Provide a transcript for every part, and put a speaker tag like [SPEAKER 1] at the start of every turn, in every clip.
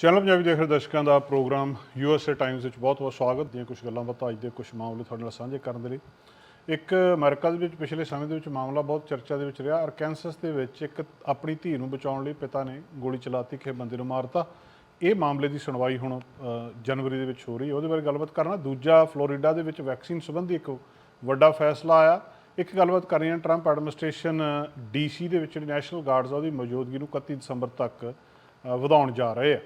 [SPEAKER 1] Channel Punjabi ਦੇਖ ਰਹੇ ਦਰਸ਼ਕਾਂ ਦਾ ਪ੍ਰੋਗਰਾਮ ਯੂਐਸਏ ਟਾਈਮਸ ਵਿੱਚ ਬਹੁਤ-ਬਹੁਤ ਸਵਾਗਤ ਦੀਆਂ ਕੁਝ ਗੱਲਾਂ ਬਾਤਾਂ ਅੱਜ ਦੇ ਕੁਝ ਮਾਮਲੇ ਤੁਹਾਡੇ ਨਾਲ ਸਾਂਝੇ ਕਰਨ ਦੇ ਲਈ। ਇੱਕ ਅਮਰੀਕਾ ਦੇ ਵਿੱਚ ਪਿਛਲੇ ਸਮੇਂ ਦੇ ਵਿੱਚ ਮਾਮਲਾ ਬਹੁਤ ਚਰਚਾ ਦੇ ਵਿੱਚ ਰਿਹਾ ਅਰਕੈਂਸਸ ਦੇ ਵਿੱਚ ਇੱਕ ਆਪਣੀ ਧੀ ਨੂੰ ਬਚਾਉਣ ਲਈ ਪਿਤਾ ਨੇ ਗੋਲੀ ਚਲਾਤੀ ਕਿ ਬੰਦੇ ਨੂੰ ਮਾਰਤਾ। ਇਹ ਮਾਮਲੇ ਦੀ ਸੁਣਵਾਈ ਹੁਣ ਜਨਵਰੀ ਦੇ ਵਿੱਚ ਹੋ ਰਹੀ ਹੈ। ਉਹਦੇ ਬਾਰੇ ਗੱਲਬਾਤ ਕਰਨਾ। ਦੂਜਾ ਫਲੋਰੀਡਾ ਦੇ ਵਿੱਚ ਵੈਕਸੀਨ ਸੰਬੰਧੀ ਇੱਕ ਵੱਡਾ ਫੈਸਲਾ ਆਇਆ। ਇੱਕ ਗੱਲਬਾਤ ਕਰ ਰਹੇ ਹਾਂ ਟਰੰਪ ਐਡਮਿਨਿਸਟ੍ਰੇਸ਼ਨ ਡੀਸੀ ਦੇ ਵਿੱਚ ਨੈਸ਼ਨਲ ਗਾਰਡਸ ਆ, ਉਹਦੀ ਮੌਜੂਦਗੀ ਨੂੰ 31 ਦਸੰਬਰ ਤੱਕ ਵਧਾਉਣ ਜਾ ਰਹੇ ਆ।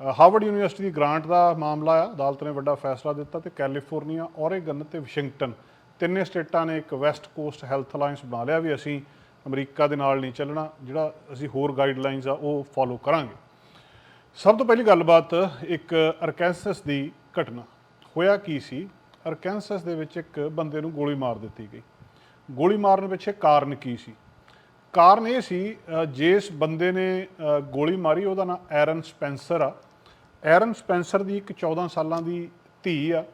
[SPEAKER 1] ਹਾਰਵਰਡ ਯੂਨੀਵਰਸਿਟੀ ਦੀ ਗ੍ਰਾਂਟ ਦਾ ਮਾਮਲਾ ਆ। ਅਦਾਲਤ ਨੇ ਵੱਡਾ ਫੈਸਲਾ ਦਿੱਤਾ ਤੇ ਕੈਲੀਫੋਰਨੀਆ ਔਰੇਗਨ ਤੇ ਵਾਸ਼ਿੰਗਟਨ ਤਿੰਨੇ ਸਟੇਟਾਂ ਨੇ ਇੱਕ ਵੈਸਟ ਕੋਸਟ ਹੈਲਥ ਅਲਾਈਅੰਸ ਬਣਾ ਲਿਆ ਵੀ ਅਸੀਂ ਅਮਰੀਕਾ ਦੇ ਨਾਲ ਨਹੀਂ ਚੱਲਣਾ, ਜਿਹੜਾ ਅਸੀਂ ਹੋਰ ਗਾਈਡਲਾਈਨਸ ਆ, ਉਹ ਫਾਲੋ ਕਰਾਂਗੇ। ਸਭ ਤੋਂ ਪਹਿਲੀ ਗੱਲਬਾਤ ਇੱਕ ਅਰਕੈਂਸਸ ਦੀ ਘਟਨਾ। ਹੋਇਆ ਕੀ ਸੀ? ਅਰਕੈਂਸਸ ਦੇ ਵਿੱਚ ਇੱਕ ਬੰਦੇ ਨੂੰ ਗੋਲੀ ਮਾਰ ਦਿੱਤੀ ਗਈ। ਗੋਲੀ ਮਾਰਨ ਪਿੱਛੇ ਕਾਰਨ ਕੀ ਸੀ? ਕਾਰਨ ਇਹ ਸੀ ਜਿਸ ਬੰਦੇ ਨੇ ਗੋਲੀ ਮਾਰੀ, ਉਹਦਾ ਨਾਮ ਐਰਨ ਸਪੈਂਸਰ ਆ। ਐਰਨ ਸਪੈਂਸਰ ਦੀ ਇੱਕ 14 ਸਾਲਾਂ ਦੀ ਧੀ ਆ।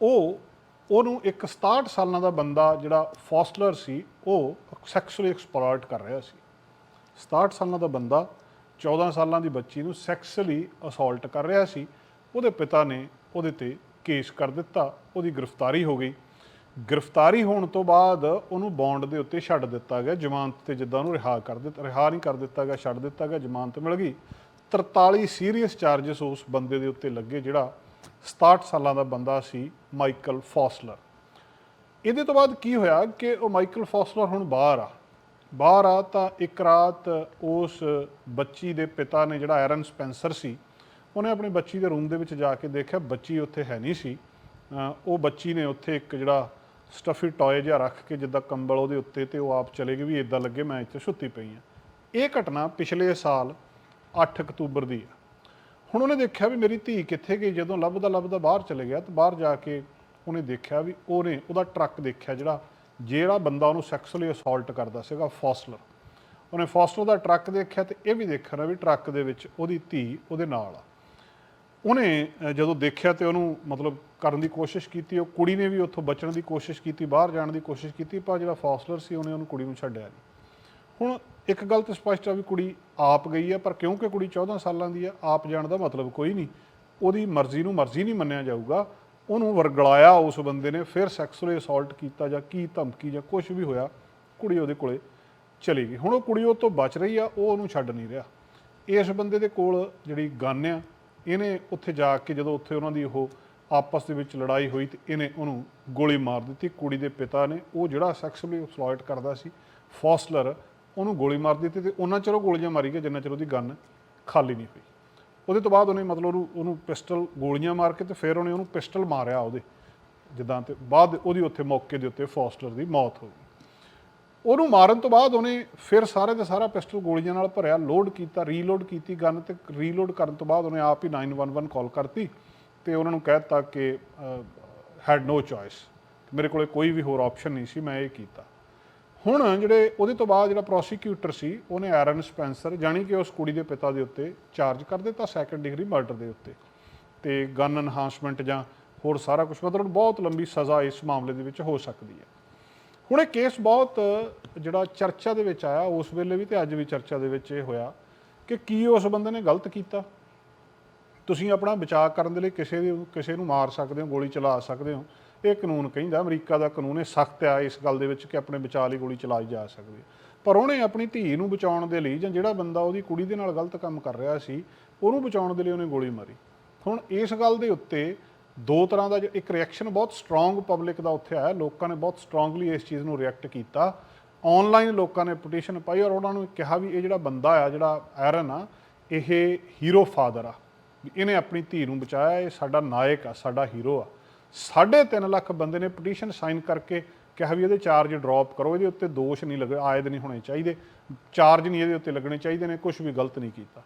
[SPEAKER 1] ਉਹ, ਉਹਨੂੰ ਇੱਕ 67 ਸਾਲਾਂ ਦਾ ਬੰਦਾ ਜਿਹੜਾ ਫੋਸਟਲਰ ਸੀ, ਉਹ ਸੈਕਸੁਅਲੀ ਐਕਸਪਲੋਇਟ ਕਰ ਰਿਹਾ ਸੀ। 67 ਸਾਲਾਂ ਦਾ ਬੰਦਾ 14 ਸਾਲਾਂ ਦੀ ਬੱਚੀ ਨੂੰ ਸੈਕਸੁਅਲੀ ਅਸੌਲਟ ਕਰ ਰਿਹਾ ਸੀ। ਉਹਦੇ ਪਿਤਾ ਨੇ ਉਹਦੇ ਤੇ ਕੇਸ ਕਰ ਦਿੱਤਾ, ਉਹਦੀ ਗ੍ਰਿਫਤਾਰੀ ਹੋ ਗਈ। ਗ੍ਰਿਫਤਾਰੀ ਹੋਣ ਤੋਂ ਬਾਅਦ ਉਹਨੂੰ ਬੌਂਡ ਦੇ ਉੱਤੇ ਛੱਡ ਦਿੱਤਾ ਗਿਆ। ਜ਼ਮਾਨਤ ਤੇ ਜਿੱਦਾਂ ਉਹਨੂੰ ਰਿਹਾ ਕਰ ਦਿੱਤਾ, ਰਿਹਾ ਨਹੀਂ ਕਰ ਦਿੱਤਾ ਗਿਆ, ਛੱਡ ਦਿੱਤਾ ਗਿਆ, ਜ਼ਮਾਨਤ ਮਿਲ ਗਈ। 43 ਸੀਰੀਅਸ ਚਾਰजेस ਉਸ ਬੰਦੇ ਦੇ ਉੱਤੇ ਲੱਗੇ, ਜਿਹੜਾ 67 ਸਾਲਾਂ ਦਾ ਬੰਦਾ ਸੀ, ਮਾਈਕਲ ਫੌਸਲਰ। ਇਹਦੇ ਤੋਂ ਬਾਅਦ ਕੀ ਹੋਇਆ ਕਿ ਉਹ ਮਾਈਕਲ ਫੌਸਲਰ ਹੁਣ ਬਾਹਰ ਆ। ਬਾਹਰ ਆ ਤਾਂ ਇੱਕ ਰਾਤ ਉਸ ਬੱਚੀ ਦੇ ਪਿਤਾ ਨੇ ਜਿਹੜਾ ਐਰਨ ਸਪੈਂਸਰ ਸੀ, ਉਹਨੇ ਆਪਣੀ ਬੱਚੀ ਦੇ ਰੂਮ ਦੇ ਵਿੱਚ ਜਾ ਕੇ ਦੇਖਿਆ, ਬੱਚੀ ਉੱਥੇ ਹੈ ਨਹੀਂ ਸੀ। ਉਹ ਬੱਚੀ ਨੇ ਉੱਥੇ ਇੱਕ ਜਿਹੜਾ ਸਟਫੀ ਟੌਏ ਜਿਹਾ ਰੱਖ ਕੇ ਜਿੱਦਾਂ ਕੰਬਲ ਉਹਦੇ ਉੱਤੇ ਤੇ ਉਹ ਆਪ ਚਲੇ ਗਈ ਵੀ ਇਦਾਂ ਲੱਗੇ ਮੈਂ ਇੱਥੇ ਸੁੱਤੀ ਪਈ ਆ ਇਹ ਘਟਨਾ ਪਿਛਲੇ ਸਾਲ 8 ਅਕਤੂਬਰ ਦੀ ਆ। ਹੁਣ ਉਹਨੇ ਦੇਖਿਆ ਵੀ ਮੇਰੀ ਧੀ ਕਿੱਥੇ ਗਈ, ਜਦੋਂ ਲੱਭਦਾ ਲੱਭਦਾ ਬਾਹਰ ਚਲੇ ਗਿਆ ਤਾਂ ਬਾਹਰ ਜਾ ਕੇ ਉਹਨੇ ਦੇਖਿਆ ਵੀ ਉਹਨੇ ਉਹਦਾ ਟਰੱਕ ਦੇਖਿਆ ਜਿਹੜਾ ਜਿਹੜਾ ਬੰਦਾ ਉਹਨੂੰ ਸੈਕਸੁਅਲੀ ਅਸੌਲਟ ਕਰਦਾ ਸੀਗਾ ਫੌਸਲਰ ਉਹਨੇ ਫੌਸਲਰ ਦਾ ਟਰੱਕ ਦੇਖਿਆ ਤੇ ਇਹ ਵੀ ਦੇਖਣਾ ਵੀ ਟਰੱਕ ਦੇ ਵਿੱਚ ਉਹਦੀ ਧੀ ਉਹਦੇ ਨਾਲ ਆ। ਉਹਨੇ ਜਦੋਂ ਦੇਖਿਆ ਤੇ ਉਹਨੂੰ ਮਤਲਬ ਕਰਨ ਦੀ ਕੋਸ਼ਿਸ਼ ਕੀਤੀ, ਉਹ ਕੁੜੀ ਨੇ ਵੀ ਉੱਥੋਂ ਬਚਣ ਦੀ ਕੋਸ਼ਿਸ਼ ਕੀਤੀ, ਬਾਹਰ ਜਾਣ ਦੀ ਕੋਸ਼ਿਸ਼ ਕੀਤੀ, ਪਰ ਜਿਹੜਾ ਫੋਸਲਰ ਸੀ ਉਹਨੇ ਉਹਨੂੰ ਕੁੜੀ ਨੂੰ ਛੱਡਿਆ ਨਹੀਂ। ਹੁਣ ਇੱਕ ਗੱਲ ਤਾਂ ਸਪਸ਼ਟ ਆ ਵੀ ਕੁੜੀ ਆਪ ਗਈ ਆ, ਪਰ ਕਿਉਂਕਿ ਕੁੜੀ 14 ਸਾਲਾਂ ਦੀ ਆ, ਆਪ ਜਾਣ ਦਾ ਮਤਲਬ ਕੋਈ ਨਹੀਂ। ਉਹਦੀ ਮਰਜ਼ੀ ਨੂੰ ਮਰਜ਼ੀ ਨਹੀਂ ਮੰਨਿਆ ਜਾਊਗਾ। ਉਹਨੂੰ ਵਰਗਲਾਇਆ ਉਸ ਬੰਦੇ ਨੇ, ਫਿਰ ਸੈਕਸੁਅਲੀ ਅਸੌਲਟ ਕੀਤਾ ਜਾਂ ਕੀ ਧਮਕੀ ਜਾਂ ਕੁਝ ਵੀ ਹੋਇਆ, ਕੁੜੀ ਉਹਦੇ ਕੋਲੇ ਚਲੀ ਗਈ। ਹੁਣ ਉਹ ਕੁੜੀ ਉਹ ਤੋਂ ਬਚ ਰਹੀ ਆ, ਉਹ ਉਹਨੂੰ ਛੱਡ ਨਹੀਂ ਰਿਹਾ। ਇਸ ਬੰਦੇ ਦੇ ਕੋਲ ਜਿਹੜੀ ਗਨ ਆ ਇਹਨੇ ਉੱਥੇ ਜਾ ਕੇ ਜਦੋਂ ਉੱਥੇ ਉਹਨਾਂ ਦੀ ਉਹ ਆਪਸ ਦੇ ਵਿੱਚ ਲੜਾਈ ਹੋਈ ਤੇ ਇਹਨੇ ਉਹਨੂੰ ਗੋਲੀ ਮਾਰ ਦਿੱਤੀ। ਕੁੜੀ ਦੇ ਪਿਤਾ ਨੇ ਉਹ ਜਿਹੜਾ ਸੈਕਸੁਅਲੀ ਐਕਸਪਲੋਇਟ ਕਰਦਾ ਸੀ ਫੋਸਲਰ ਉਹਨੂੰ ਗੋਲੀ ਮਾਰ ਦਿੱਤੀ ਤੇ ਉਹਨਾਂ ਚਿਰ ਉਹ ਗੋਲੀਆਂ ਮਾਰੀ ਗਿਆ ਜਿੰਨਾ ਚਿਰ ਉਹਦੀ ਗਨ ਖਾਲੀ ਨਹੀਂ ਹੋਈ। ਉਹਦੇ ਤੋਂ ਬਾਅਦ ਉਹਨੇ ਮਤਲਬ ਉਹਨੂੰ ਉਹਨੂੰ ਪਿਸਟਲ ਗੋਲੀਆਂ ਮਾਰ ਕੇ ਤੇ ਫਿਰ ਉਹਨੇ ਉਹਨੂੰ ਪਿਸਟਲ ਮਾਰਿਆ ਉਹਦੇ। ਜਿੱਦਾਂ ਤੇ ਬਾਅਦ ਉਹਦੀ ਉੱਥੇ ਮੌਕੇ ਦੇ ਉੱਤੇ ਫੋਸਟਰ ਦੀ ਮੌਤ ਹੋ ਗਈ। ਉਹਨੂੰ ਮਾਰਨ ਤੋਂ ਬਾਅਦ ਉਹਨੇ ਫਿਰ ਸਾਰੇ ਦਾ ਸਾਰਾ ਪਿਸਟਲ ਗੋਲੀਆਂ ਨਾਲ ਭਰਿਆ ਲੋਡ ਕੀਤਾ ਰੀਲੋਡ ਕੀਤੀ ਗਨ ਤੇ ਰੀਲੋਡ ਕਰਨ ਤੋਂ ਬਾਅਦ ਉਹਨੇ ਆਪ ਹੀ 911 ਕਾਲ ਕਰਤੀ ਤੇ ਉਹਨਾਂ ਨੂੰ ਕਹਿ ਦਿੱਤਾ ਕਿ ਹੈਡ ਨੋ ਚੋਇਸ ਮੇਰੇ ਕੋਲੇ ਕੋਈ ਵੀ ਹੋਰ ਆਪਸ਼ਨ ਨਹੀਂ ਸੀ, ਮੈਂ ਇਹ ਕੀਤਾ। ਹੁਣ ਜਿਹੜੇ ਉਹਦੇ ਤੋਂ ਬਾਅਦ ਜਿਹੜਾ ਪ੍ਰੋਸੀਕਿਊਟਰ ਸੀ, ਉਹਨੇ ਐਰਨ ਸਪੈਂਸਰ ਜਾਣੀ ਕਿ ਉਸ ਕੁੜੀ ਦੇ ਪਿਤਾ ਦੇ ਉੱਤੇ ਚਾਰਜ ਕਰ ਦਿੱਤਾ ਸੈਕੰਡ ਡਿਗਰੀ ਮਰਡਰ ਦੇ ਉੱਤੇ। ਤੇ ਗਨ ਐਨਹਾਂਸਮੈਂਟ ਜਾਂ ਹੋਰ ਸਾਰਾ ਕੁਝ ਮਤਲਬ ਬਹੁਤ ਲੰਬੀ ਸਜ਼ਾ ਇਸ ਮਾਮਲੇ ਦੇ ਵਿੱਚ ਹੋ ਸਕਦੀ ਹੈ। ਹੁਣ ਇਹ ਕੇਸ ਬਹੁਤ ਜਿਹੜਾ ਚਰਚਾ ਦੇ ਵਿੱਚ ਆਇਆ, ਉਸ ਵੇਲੇ ਵੀ ਤੇ ਅੱਜ ਵੀ ਚਰਚਾ ਦੇ ਵਿੱਚ ਇਹ ਹੋਇਆ ਕਿ ਕੀ ਉਸ ਬੰਦੇ ਨੇ ਗਲਤ ਕੀਤਾ? ਤੁਸੀਂ ਆਪਣਾ ਬਚਾਅ ਕਰਨ ਦੇ ਲਈ ਕਿਸੇ ਦੀ ਕਿਸੇ ਨੂੰ ਮਾਰ ਸਕਦੇ ਹੋ, ਗੋਲੀ ਚਲਾ ਸਕਦੇ ਹੋ। ਇਹ ਕਾਨੂੰਨ ਕਹਿੰਦਾ, ਅਮਰੀਕਾ ਦਾ ਕਾਨੂੰਨ ਇਹ ਸਖਤ ਆ, ਇਸ ਗੱਲ ਦੇ ਵਿੱਚ ਕਿ ਆਪਣੇ ਬਚਾਅ ਲਈ ਗੋਲੀ ਚਲਾਈ ਜਾ ਸਕਦੀ ਹੈ। ਪਰ ਉਹਨੇ ਆਪਣੀ ਧੀ ਨੂੰ ਬਚਾਉਣ ਦੇ ਲਈ ਜਾਂ ਜਿਹੜਾ ਬੰਦਾ ਉਹਦੀ ਕੁੜੀ ਦੇ ਨਾਲ ਗਲਤ ਕੰਮ ਕਰ ਰਿਹਾ ਸੀ, ਉਹਨੂੰ ਬਚਾਉਣ ਦੇ ਲਈ ਉਹਨੇ ਗੋਲੀ ਮਾਰੀ। ਹੁਣ ਇਸ ਗੱਲ ਦੇ ਉੱਤੇ ਦੋ ਤਰ੍ਹਾਂ ਦਾ ਜੋ- ਇੱਕ ਰਿਐਕਸ਼ਨ ਬਹੁਤ ਸਟਰੋਂਗ ਪਬਲਿਕ ਦਾ ਉੱਥੇ ਆਇਆ। ਲੋਕਾਂ ਨੇ ਬਹੁਤ ਸਟਰੋਂਗਲੀ ਇਸ ਚੀਜ਼ ਨੂੰ ਰਿਐਕਟ ਕੀਤਾ। ਆਨਲਾਈਨ ਲੋਕਾਂ ਨੇ ਪਟੀਸ਼ਨ ਪਾਈ ਔਰ ਉਹਨਾਂ ਨੂੰ ਕਿਹਾ ਵੀ ਇਹ ਜਿਹੜਾ ਬੰਦਾ ਆ, ਜਿਹੜਾ ਐਰਨ ਆ, ਇਹ ਹੀਰੋ ਫਾਦਰ ਆ। ਵੀ ਇਹਨੇ ਆਪਣੀ ਧੀ ਨੂੰ ਬਚਾਇਆ, ਇਹ ਸਾਡਾ ਨਾਇਕ ਆ, ਸਾਡਾ ਹੀਰੋ ਆ। 3.5 ਲੱਖ ਬੰਦੇ ਨੇ ਪਟੀਸ਼ਨ ਸਾਈਨ ਕਰਕੇ ਕਿਹਾ ਵੀ ਇਹਦੇ ਚਾਰਜ ਡ੍ਰੌਪ ਕਰੋ, ਇਹਦੇ ਉੱਤੇ ਦੋਸ਼ ਨਹੀਂ ਲੱਗੇ ਆਇਦ ਨਹੀਂ ਹੋਣੇ ਚਾਹੀਦੇ। ਚਾਰਜ ਨਹੀਂ ਇਹਦੇ ਉੱਤੇ ਲੱਗਣੇ ਚਾਹੀਦੇ ਨੇ ਕੁਝ ਵੀ ਗਲਤ ਨਹੀਂ ਕੀਤਾ।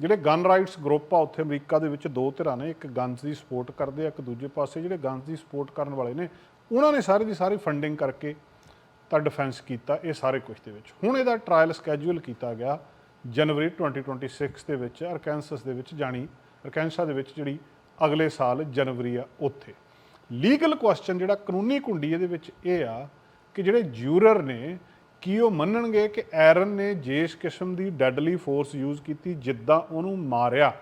[SPEAKER 1] ਜਿਹੜੇ ਗਨ ਰਾਈਟਸ ਗਰੁੱਪ ਆ, ਉੱਥੇ ਅਮਰੀਕਾ ਦੇ ਵਿੱਚ ਦੋ ਧਿਰਾਂ ਨੇ, ਇੱਕ ਗਨਸ ਦੀ ਸਪੋਰਟ ਕਰਦੇ ਆ, ਇੱਕ ਦੂਜੇ ਪਾਸੇ ਜਿਹੜੇ ਗਨਸ ਦੀ ਸਪੋਰਟ ਕਰਨ ਵਾਲੇ ਨੇ, ਉਹਨਾਂ ਨੇ ਸਾਰੇ ਦੀ ਸਾਰੀ ਫੰਡਿੰਗ ਕਰਕੇ ਤਾਂ ਡਿਫੈਂਸ ਕੀਤਾ, ਇਹ ਸਾਰੇ ਕੁਝ ਦੇ ਵਿੱਚ। ਹੁਣ ਇਹਦਾ ਟ੍ਰਾਇਲ ਸਕੇਜੂਲ ਕੀਤਾ ਗਿਆ ਜਨਵਰੀ 2026 ਦੇ ਵਿੱਚ, ਅਰਕੈਂਸਸ ਦੇ ਵਿੱਚ ਜਾਣੀ, ਅਰਕੈਂਸਾ ਦੇ ਵਿੱਚ ਜਿਹੜੀ ਅਗਲੇ ਸਾਲ ਜਨਵਰੀ ਆ ਉੱਥੇ। ਲੀਗਲ ਕੁਐਸਚਨ ਜਿਹੜਾ ਕਾਨੂੰਨੀ ਕੁੰਡੀ ਇਹਦੇ ਵਿੱਚ ਇਹ ਆ ਕਿ ਜਿਹੜੇ ਜੂਰਰ ਨੇ ਕੀ ਉਹ ਮੰਨਣਗੇ ਕਿ ਐਰਨ ਨੇ ਜਿਸ ਕਿਸਮ ਦੀ ਡੈਡਲੀ ਫੋਰਸ ਯੂਜ਼ ਕੀਤੀ ਜਿੱਦਾਂ ਉਹਨੂੰ ਮਾਰਿਆ?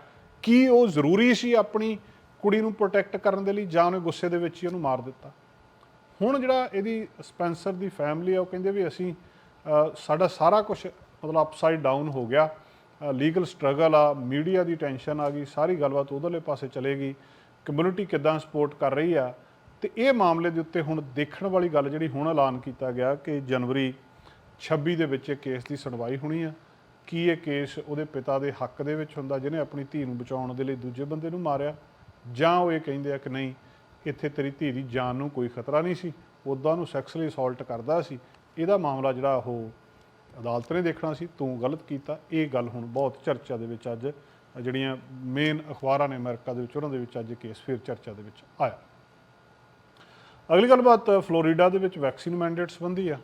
[SPEAKER 1] ਕੀ ਉਹ ਜ਼ਰੂਰੀ ਸੀ ਆਪਣੀ ਕੁੜੀ ਨੂੰ ਪ੍ਰੋਟੈਕਟ ਕਰਨ ਦੇ ਲਈ ਜਾਂ ਉਹਨੇ ਗੁੱਸੇ ਦੇ ਵਿੱਚ ਹੀ ਉਹਨੂੰ ਮਾਰ ਦਿੱਤਾ? ਹੁਣ ਜਿਹੜਾ ਇਹਦੀ ਸਪੈਂਸਰ ਦੀ ਫੈਮਿਲੀ ਆ, ਉਹ ਕਹਿੰਦੇ ਵੀ ਅਸੀਂ ਸਾਡਾ ਸਾਰਾ ਕੁਝ ਮਤਲਬ ਅਪਸਾਈਡ ਡਾਊਨ ਹੋ ਗਿਆ। ਲੀਗਲ ਸਟਰਗਲ ਆ ਮੀਡੀਆ ਦੀ ਟੈਨਸ਼ਨ ਆ ਗਈ, ਸਾਰੀ ਗੱਲਬਾਤ ਉਧਰਲੇ ਪਾਸੇ ਚਲੇਗੀ ਕਮਿਊਨਿਟੀ ਕਿੱਦਾਂ ਸਪੋਰਟ ਕਰ ਰਹੀ ਆ? ਤੇ ਇਹ ਮਾਮਲੇ ਦੇ ਉੱਤੇ ਹੁਣ ਦੇਖਣ ਵਾਲੀ ਗੱਲ ਜਿਹੜੀ ਹੁਣ ਐਲਾਨ ਕੀਤਾ ਗਿਆ ਕਿ ਜਨਵਰੀ 26 ਦੇ ਵਿੱਚ ਇਹ ਕੇਸ ਦੀ ਸੁਣਵਾਈ ਹੋਣੀ ਆ। ਕੀ ਇਹ ਕੇਸ ਉਹਦੇ ਪਿਤਾ ਦੇ ਹੱਕ ਦੇ ਵਿੱਚ ਹੁੰਦਾ, ਜਿਹਨੇ ਆਪਣੀ ਧੀ ਨੂੰ ਬਚਾਉਣ ਦੇ ਲਈ ਦੂਜੇ ਬੰਦੇ ਨੂੰ ਮਾਰਿਆ? ਜਾਂ ਉਹ ਇਹ ਕਹਿੰਦੇ ਆ ਕਿ ਨਹੀਂ, ਇੱਥੇ ਤੇਰੀ ਧੀ ਦੀ ਜਾਨ ਨੂੰ ਕੋਈ ਖਤਰਾ ਨਹੀਂ ਸੀ ਉਦਾਂ ਨੂੰ ਸੈਕਸੁਅਲੀ ਅਸੌਲਟ ਕਰਦਾ ਸੀ। ਇਹਦਾ ਮਾਮਲਾ ਜਿਹੜਾ ਉਹ ਅਦਾਲਤ ਨੇ ਦੇਖਣਾ ਸੀ, ਤੂੰ ਗਲਤ ਕੀਤਾ। ਇਹ ਗੱਲ ਹੁਣ ਬਹੁਤ ਚਰਚਾ ਦੇ ਵਿੱਚ ਅੱਜ, ਜਿਹੜੀਆਂ ਮੇਨ ਅਖਬਾਰਾਂ ਨੇ ਅਮਰੀਕਾ ਦੇ ਵਿੱਚ, ਉਹਨਾਂ ਦੇ ਵਿੱਚ ਅੱਜ ਕੇਸ ਫਿਰ ਚਰਚਾ ਦੇ ਵਿੱਚ ਆਇਆ। ਅਗਲੀ ਗੱਲਬਾਤ ਫਲੋਰੀਡਾ ਦੇ ਵਿੱਚ ਵੈਕਸੀਨ ਮੈਂਡੇਟ ਸੰਬੰਧੀ ਆ।